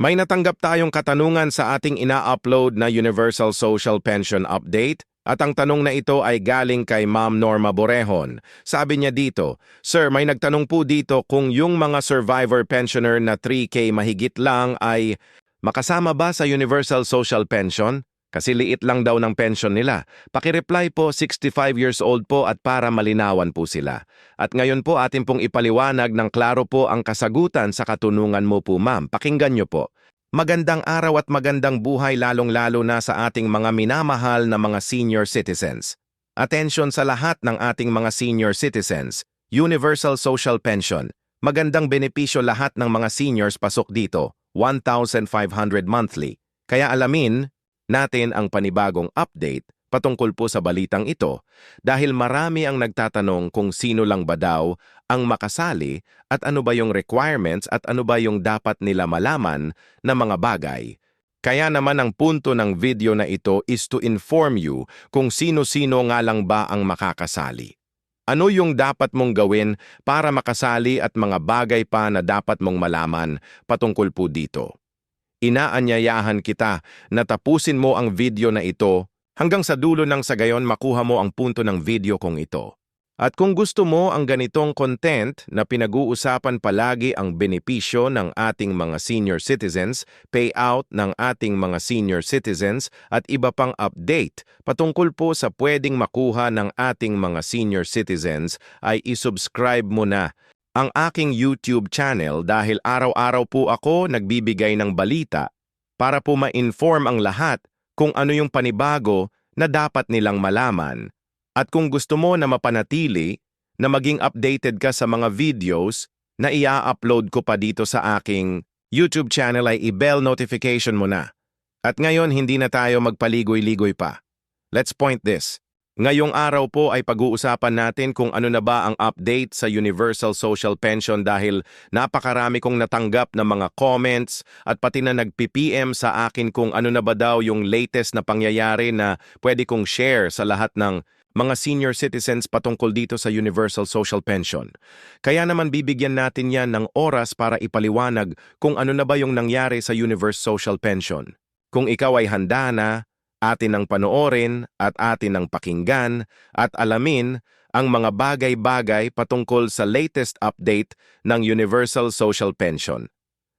May natanggap tayong katanungan sa ating ina-upload na Universal Social Pension Update at ang tanong na ito ay galing kay Ma'am Norma Borejon. Sabi niya dito, Sir, may nagtanong po dito kung yung mga survivor pensioner na 3K mahigit lang ay makasama ba sa Universal Social Pension? Kasi liit lang daw ng pension nila. Pakireply po 65 years old po at para malinawan po sila. At ngayon po atin pong ipaliwanag ng klaro po ang kasagutan sa katunungan mo po ma'am. Pakinggan nyo po. Magandang araw at magandang buhay lalong-lalo na sa ating mga minamahal na mga senior citizens. Atensyon sa lahat ng ating mga senior citizens. Universal Social Pension. Magandang benepisyo lahat ng mga seniors pasok dito. 1,500 monthly. Kaya alamin natin ang panibagong update patungkol po sa balitang ito dahil marami ang nagtatanong kung sino lang ba daw ang makasali at ano ba yung requirements at ano ba yung dapat nila malaman na mga bagay. Kaya naman ang punto ng video na ito is to inform you kung sino-sino nga lang ba ang makakasali. Ano yung dapat mong gawin para makasali at mga bagay pa na dapat mong malaman patungkol po dito. Inaanyayahan kita na tapusin mo ang video na ito hanggang sa dulo ng sa gayon makuha mo ang punto ng video kong ito. At kung gusto mo ang ganitong content na pinag-uusapan palagi ang benepisyo ng ating mga senior citizens, payout ng ating mga senior citizens at iba pang update patungkol po sa pwedeng makuha ng ating mga senior citizens ay isubscribe mo na ang aking YouTube channel dahil araw-araw po ako nagbibigay ng balita para po ma-inform ang lahat kung ano yung panibago na dapat nilang malaman. At kung gusto mo na mapanatili na maging updated ka sa mga videos na ia-upload ko pa dito sa aking YouTube channel ay i-bell notification mo na. At ngayon hindi na tayo magpaligoy-ligoy pa. Let's point this. Ngayong araw po ay pag-uusapan natin kung ano na ba ang update sa Universal Social Pension dahil napakarami kong natanggap na mga comments at pati na nag-PPM sa akin kung ano na ba daw yung latest na pangyayari na pwede kong share sa lahat ng mga senior citizens patungkol dito sa Universal Social Pension. Kaya naman bibigyan natin yan ng oras para ipaliwanag kung ano na ba yung nangyari sa Universal Social Pension. Kung ikaw ay handa na, atin ang panoorin at atin ang pakinggan at alamin ang mga bagay-bagay patungkol sa latest update ng Universal Social Pension.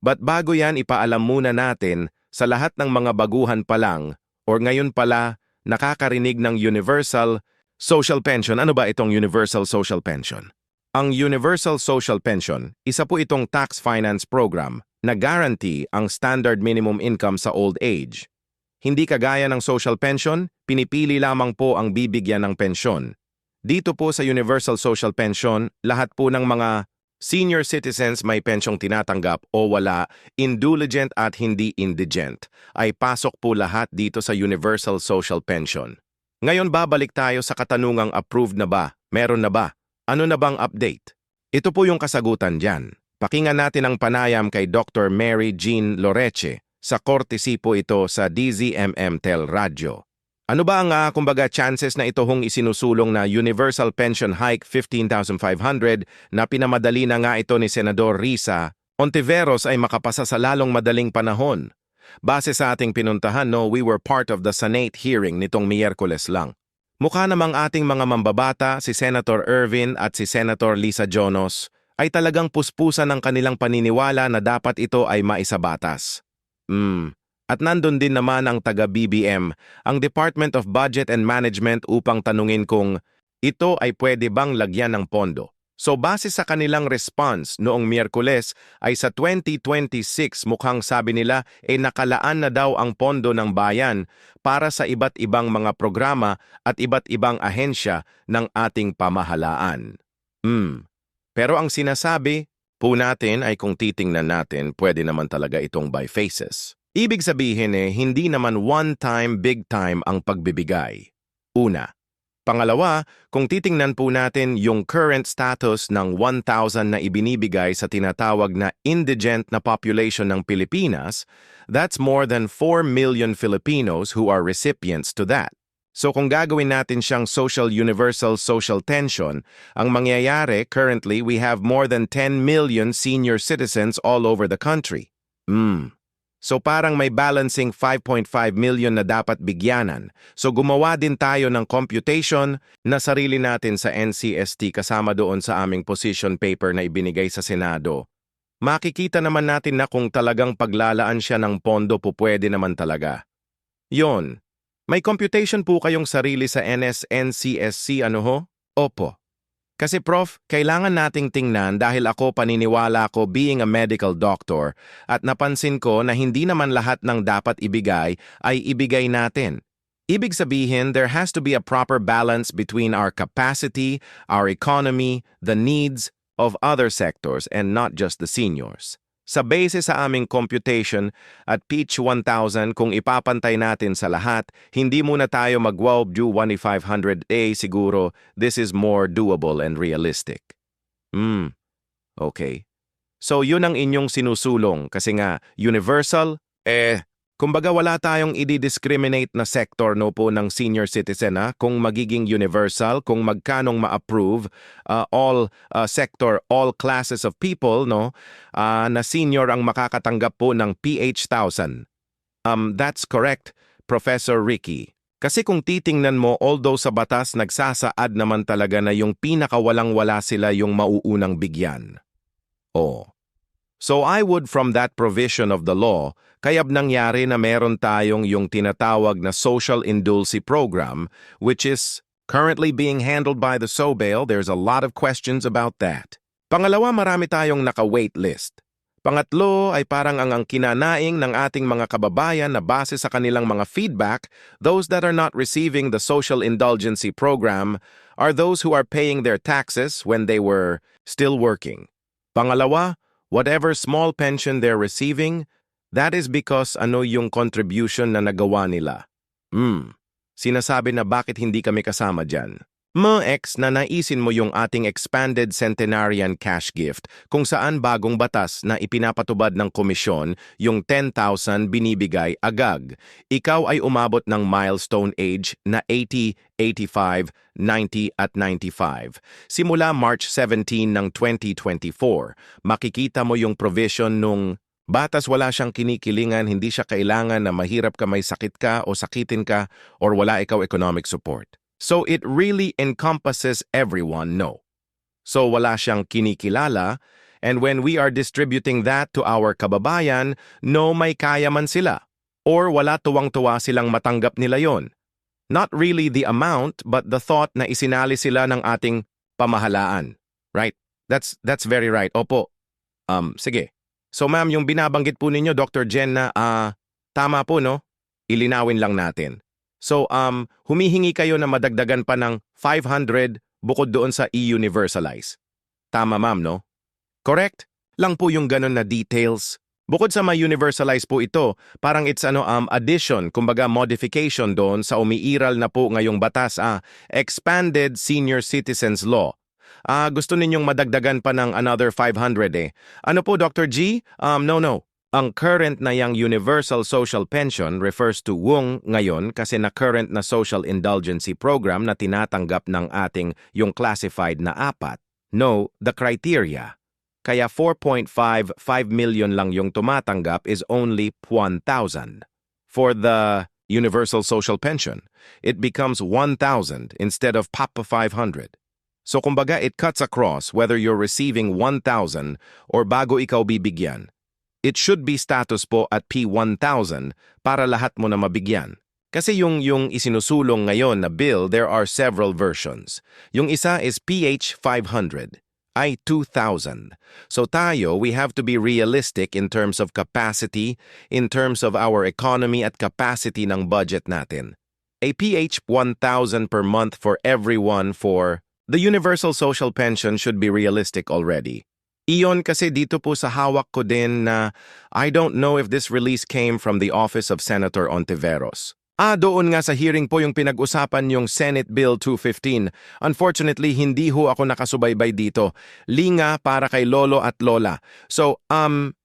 But bago yan, ipaalam muna natin sa lahat ng mga baguhan pa lang or ngayon pala nakakarinig ng Universal Social Pension. Ano ba itong Universal Social Pension? Ang Universal Social Pension, isa po itong tax finance program na guarantee ang standard minimum income sa old age hindi kagaya ng social pension, pinipili lamang po ang bibigyan ng pensyon. Dito po sa Universal Social Pension, lahat po ng mga senior citizens may pensyong tinatanggap o wala, indulgent at hindi indigent, ay pasok po lahat dito sa Universal Social Pension. Ngayon babalik tayo sa katanungang approved na ba, meron na ba, ano na bang update? Ito po yung kasagutan dyan. Pakinggan natin ang panayam kay Dr. Mary Jean Loreche, sa courtesy po ito sa DZMM Tel Radio. Ano ba ang uh, kumbaga chances na ito hong isinusulong na Universal Pension Hike 15,500 na pinamadali na nga ito ni Senador Risa Ontiveros ay makapasa sa lalong madaling panahon? Base sa ating pinuntahan, no, we were part of the Senate hearing nitong Miyerkules lang. Mukha namang ating mga mambabata, si Senator Irvin at si Senator Lisa Jonos, ay talagang puspusan ng kanilang paniniwala na dapat ito ay maisabatas. Mm. At nandun din naman ang taga-BBM, ang Department of Budget and Management upang tanungin kung ito ay pwede bang lagyan ng pondo. So base sa kanilang response noong Miyerkules ay sa 2026 mukhang sabi nila ay eh nakalaan na daw ang pondo ng bayan para sa iba't ibang mga programa at iba't ibang ahensya ng ating pamahalaan. Hmm. Pero ang sinasabi, po natin ay kung titingnan natin, pwede naman talaga itong by phases. Ibig sabihin eh, hindi naman one-time, big-time ang pagbibigay. Una. Pangalawa, kung titingnan po natin yung current status ng 1,000 na ibinibigay sa tinatawag na indigent na population ng Pilipinas, that's more than 4 million Filipinos who are recipients to that. So kung gagawin natin siyang social universal social tension, ang mangyayari currently we have more than 10 million senior citizens all over the country. Hmm. So parang may balancing 5.5 million na dapat bigyanan. So gumawa din tayo ng computation na sarili natin sa NCST kasama doon sa aming position paper na ibinigay sa Senado. Makikita naman natin na kung talagang paglalaan siya ng pondo po pwede naman talaga. Yon. May computation po kayong sarili sa NSNCSC ano ho? Opo. Kasi prof, kailangan nating tingnan dahil ako paniniwala ko being a medical doctor at napansin ko na hindi naman lahat ng dapat ibigay ay ibigay natin. Ibig sabihin, there has to be a proper balance between our capacity, our economy, the needs of other sectors and not just the seniors. Sa base sa aming computation at Peach 1000 kung ipapantay natin sa lahat, hindi muna tayo mag-wow due 1500A siguro, this is more doable and realistic. Hmm, okay. So yun ang inyong sinusulong kasi nga universal, eh, kumbaga wala tayong i-discriminate na sector no po ng senior citizen ha, kung magiging universal, kung magkanong ma-approve uh, all uh, sector, all classes of people no, uh, na senior ang makakatanggap po ng PH1000. Um, that's correct, Professor Ricky. Kasi kung titingnan mo, although sa batas nagsasaad naman talaga na yung pinakawalang-wala sila yung mauunang bigyan. Oh. So I would from that provision of the law, kayab nangyari na meron tayong yung tinatawag na Social Indulcy Program, which is currently being handled by the SOBAIL. There's a lot of questions about that. Pangalawa, marami tayong naka-wait list. Pangatlo ay parang ang ang kinanaing ng ating mga kababayan na base sa kanilang mga feedback, those that are not receiving the social indulgency program are those who are paying their taxes when they were still working. Pangalawa, whatever small pension they're receiving, that is because ano yung contribution na nagawa nila. Hmm, sinasabi na bakit hindi kami kasama dyan. Ma-ex na naisin mo yung ating expanded centenarian cash gift kung saan bagong batas na ipinapatubad ng komisyon yung 10,000 binibigay agag. Ikaw ay umabot ng milestone age na 80, 85, 90 at 95. Simula March 17 ng 2024, makikita mo yung provision nung Batas wala siyang kinikilingan, hindi siya kailangan na mahirap ka may sakit ka o sakitin ka or wala ikaw economic support. So it really encompasses everyone, no. So wala siyang kinikilala, and when we are distributing that to our kababayan, no may kaya man sila. Or wala tuwang-tuwa silang matanggap nila yon. Not really the amount, but the thought na isinali sila ng ating pamahalaan. Right? That's, that's very right. Opo. Um, sige. So ma'am, yung binabanggit po ninyo, Dr. Jen, na ah, tama po, no? Ilinawin lang natin. So, um, humihingi kayo na madagdagan pa ng 500 bukod doon sa e-universalize. Tama ma'am, no? Correct? Lang po yung ganun na details. Bukod sa ma-universalize po ito, parang it's ano um addition, kumbaga modification doon sa umiiral na po ngayong batas ah, Expanded Senior Citizens Law. Ah, gusto ninyong madagdagan pa ng another 500 eh. Ano po Dr. G? Um no no. Ang current na yang Universal Social Pension refers to WUNG ngayon kasi na current na social indulgency program na tinatanggap ng ating yung classified na apat. No, the criteria. Kaya 4.55 million lang yung tumatanggap is only 1,000. For the Universal Social Pension, it becomes 1,000 instead of PAPA 500. So kumbaga it cuts across whether you're receiving 1,000 or bago ikaw bibigyan. It should be status po at P1000 para lahat mo na mabigyan. Kasi yung, yung isinusulong ngayon na bill, there are several versions. Yung isa is PH 500, ay 2,000. So tayo, we have to be realistic in terms of capacity, in terms of our economy at capacity ng budget natin. A PH 1,000 per month for everyone for the universal social pension should be realistic already. Iyon kasi dito po sa hawak ko din na I don't know if this release came from the office of Senator Ontiveros. Ah, doon nga sa hearing po yung pinag-usapan yung Senate Bill 215. Unfortunately, hindi ho ako nakasubaybay dito. Linga para kay Lolo at Lola. So, um,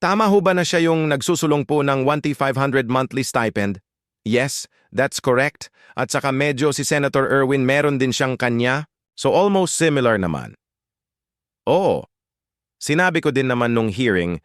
tama ho ba na siya yung nagsusulong po ng 1,500 monthly stipend? Yes, that's correct. At saka medyo si Senator Erwin meron din siyang kanya. So almost similar naman. Oh, Sinabi ko din naman nung hearing,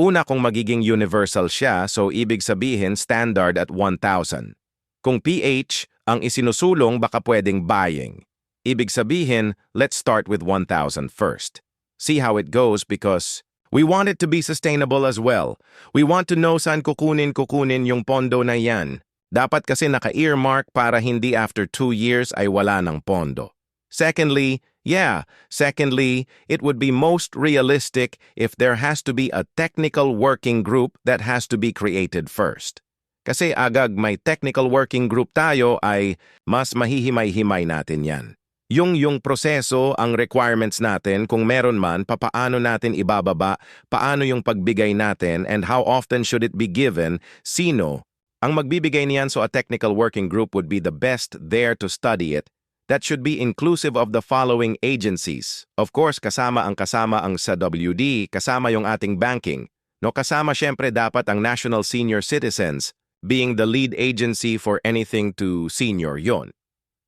Una kung magiging universal siya, so ibig sabihin standard at 1,000. Kung PH, ang isinusulong baka pwedeng buying. Ibig sabihin, let's start with 1,000 first. See how it goes because we want it to be sustainable as well. We want to know saan kukunin-kukunin yung pondo na yan. Dapat kasi naka-earmark para hindi after two years ay wala ng pondo. Secondly, yeah, secondly, it would be most realistic if there has to be a technical working group that has to be created first. Kasi agag may technical working group tayo ay mas mahihimay-himay natin yan. Yung yung proseso, ang requirements natin, kung meron man, papaano natin ibababa, paano yung pagbigay natin, and how often should it be given, sino. Ang magbibigay niyan so a technical working group would be the best there to study it. That should be inclusive of the following agencies. Of course, kasama ang kasama ang sa WD, kasama yung ating banking. No, kasama syempre dapat ang National Senior Citizens, being the lead agency for anything to senior yon.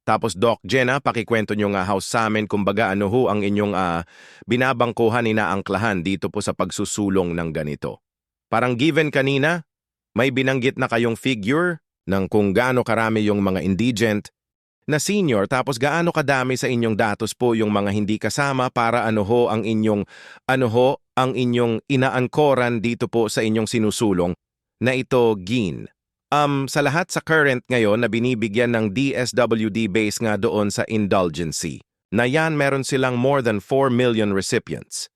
Tapos Doc Jenna, pakikwento nyo nga house sa amin kumbaga ano ho ang inyong ah, binabangkuhan inaangklahan dito po sa pagsusulong ng ganito. Parang given kanina, may binanggit na kayong figure ng kung gaano karami yung mga indigent na senior tapos gaano kadami sa inyong datos po yung mga hindi kasama para ano ho ang inyong ano ho ang inyong inaangkoran dito po sa inyong sinusulong na ito gin. Um, sa lahat sa current ngayon na binibigyan ng DSWD base nga doon sa indulgency, na yan meron silang more than 4 million recipients.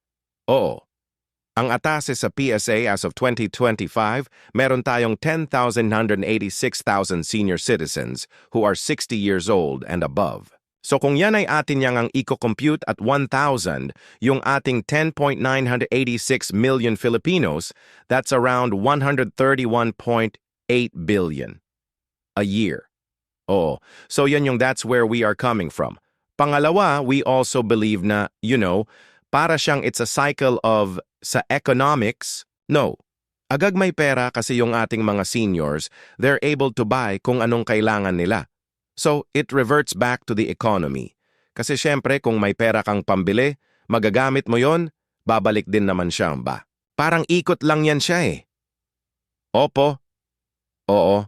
Oo. Ang atase sa PSA as of 2025, meron tayong 10,186,000 senior citizens who are 60 years old and above. So kung yan ay atin yang ang eco-compute at 1,000, yung ating 10.986 million Filipinos, that's around 131.8 billion a year. Oh, so yan yung that's where we are coming from. Pangalawa, we also believe na, you know, para siyang it's a cycle of sa economics, no. Agag may pera kasi yung ating mga seniors, they're able to buy kung anong kailangan nila. So, it reverts back to the economy. Kasi syempre, kung may pera kang pambili, magagamit mo yon, babalik din naman siya ba? Parang ikot lang yan siya eh. Opo. Oo.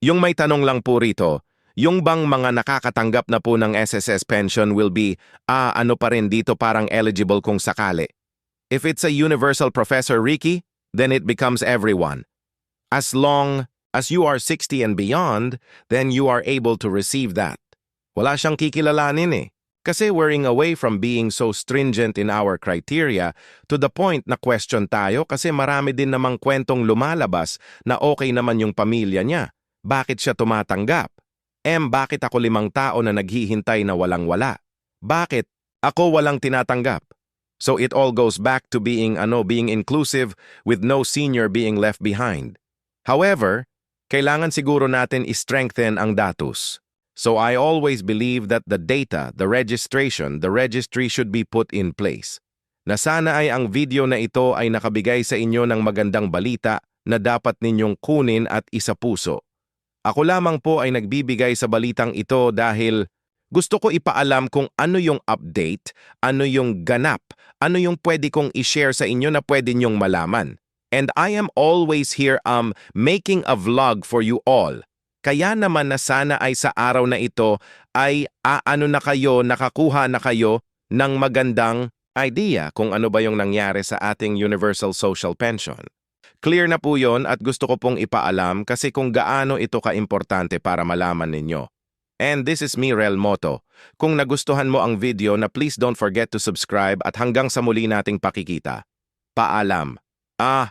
Yung may tanong lang po rito, yung bang mga nakakatanggap na po ng SSS pension will be, ah, ano pa rin dito parang eligible kung sakali. If it's a universal Professor Ricky, then it becomes everyone. As long as you are 60 and beyond, then you are able to receive that. Wala siyang kikilalanin eh. Kasi we're away from being so stringent in our criteria to the point na question tayo kasi marami din namang kwentong lumalabas na okay naman yung pamilya niya. Bakit siya tumatanggap? Em, bakit ako limang tao na naghihintay na walang-wala? Bakit ako walang tinatanggap? So it all goes back to being ano being inclusive with no senior being left behind. However, kailangan siguro natin i-strengthen ang datos. So I always believe that the data, the registration, the registry should be put in place. Na sana ay ang video na ito ay nakabigay sa inyo ng magandang balita na dapat ninyong kunin at isapuso. Ako lamang po ay nagbibigay sa balitang ito dahil gusto ko ipaalam kung ano yung update, ano yung ganap, ano yung pwede kong i-share sa inyo na pwede nyong malaman. And I am always here um making a vlog for you all. Kaya naman na sana ay sa araw na ito ay aano na kayo, nakakuha na kayo ng magandang idea kung ano ba yung nangyari sa ating Universal Social Pension. Clear na po yon at gusto ko pong ipaalam kasi kung gaano ito kaimportante para malaman ninyo. And this is me, Rel Moto. Kung nagustuhan mo ang video na please don't forget to subscribe at hanggang sa muli nating pakikita. Paalam. Ah,